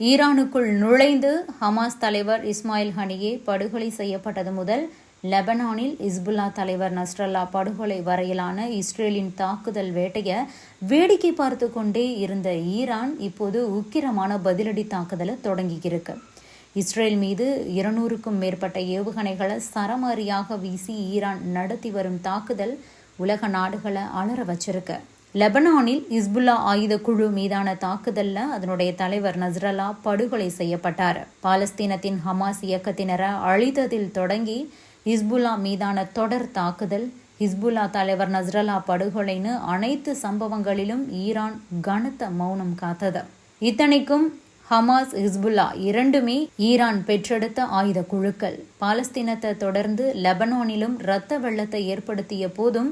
ஈரானுக்குள் நுழைந்து ஹமாஸ் தலைவர் இஸ்மாயில் ஹனியே படுகொலை செய்யப்பட்டது முதல் லெபனானில் இஸ்புல்லா தலைவர் நஸ்ரல்லா படுகொலை வரையிலான இஸ்ரேலின் தாக்குதல் வேட்டைய வேடிக்கை பார்த்து கொண்டே இருந்த ஈரான் இப்போது உக்கிரமான பதிலடி தாக்குதலை தொடங்கியிருக்கு. இஸ்ரேல் மீது இருநூறுக்கும் மேற்பட்ட ஏவுகணைகளை சரமாரியாக வீசி ஈரான் நடத்தி வரும் தாக்குதல் உலக நாடுகளை அலற வச்சிருக்கு. லெபனானில் இஸ்புல்லா ஆயுத குழு மீதான தாக்குதல்ல அதனுடைய தலைவர் நஸ்ரல்லா படுகொலை செய்யப்பட்டார். பாலஸ்தீனத்தின் ஹமாஸ் இயக்கத்தினரை அழித்ததில் தொடங்கி இஸ்புல்லா மீதான தொடர் தாக்குதல் ஹிஸ்புல்லா தலைவர் நஸ்ரல்லா படுகொலைன்னு அனைத்து சம்பவங்களிலும் ஈரான் கனத்த மௌனம் காத்தது. இத்தனைக்கும் ஹமாஸ் ஹிஸ்புல்லா இரண்டுமே ஈரான் பெற்றெடுத்த ஆயுத குழுக்கள். பாலஸ்தீனத்தை தொடர்ந்து லெபனானிலும் இரத்த வெள்ளத்தை ஏற்படுத்திய போதும்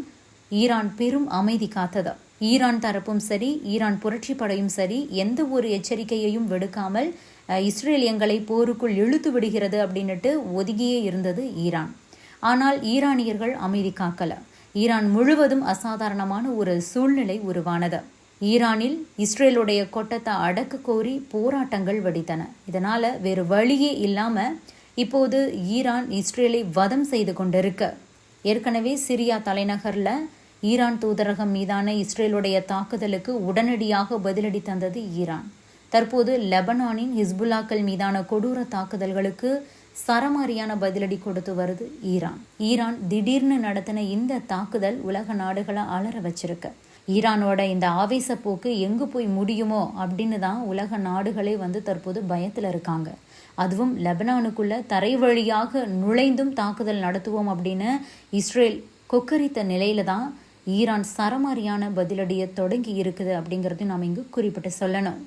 ஈரான் பெரும் அமைதி காத்தது. ஈரான் தரப்பும் சரி ஈரான் புரட்சி படையும் சரி எந்த ஒரு எச்சரிக்கையையும் விடுக்காமல் இஸ்ரேல் எங்களை போருக்குள் இழுத்து விடுகிறது அப்படின்னுட்டு ஒதுங்கியே இருந்தது ஈரான். ஆனால் ஈரானியர்கள் அமைதி காக்கல. ஈரான் முழுவதும் அசாதாரணமான ஒரு சூழ்நிலை உருவானது. ஈரானில் இஸ்ரேலுடைய கொட்டத்தை அடக்க கோரி போராட்டங்கள் வெடித்தன. இதனால வேறு வழியே இல்லாம இப்போது ஈரான் இஸ்ரேலை வதம் செய்து கொண்டிருக்கு. ஏற்கனவே சிரியா தலைநகரில் ஈரான் தூதரகம் மீதான இஸ்ரேலுடைய தாக்குதலுக்கு உடனடியாக பதிலடி தந்தது ஈரான். தற்போது லெபனானின் ஹிஸ்புல்லாக்கள் மீதான கொடூர தாக்குதல்களுக்கு சரமாரியான பதிலடி கொடுத்து வருது ஈரான். ஈரான் திடீர்னு நடத்தின இந்த தாக்குதல் உலக நாடுகளை அலற வச்சிருக்கு. ஈரானோட இந்த ஆவேச போக்கு எங்கு போய் முடியுமோ அப்படின்னு தான் உலக நாடுகளே வந்து தற்போது பயத்தில் இருக்காங்க. அதுவும் லெபனானுக்குள்ள தரை வழியாக நுழைந்தும் தாக்குதல் நடத்துவோம் அப்படின்னு இஸ்ரேல் கொக்கரித்த நிலையில தான் ஈரான் சரமாரியான பதிலடியை தொடங்கி இருக்குது அப்படிங்கிறதையும் நாம் இங்கு குறிப்பிட்டு சொல்லணும்.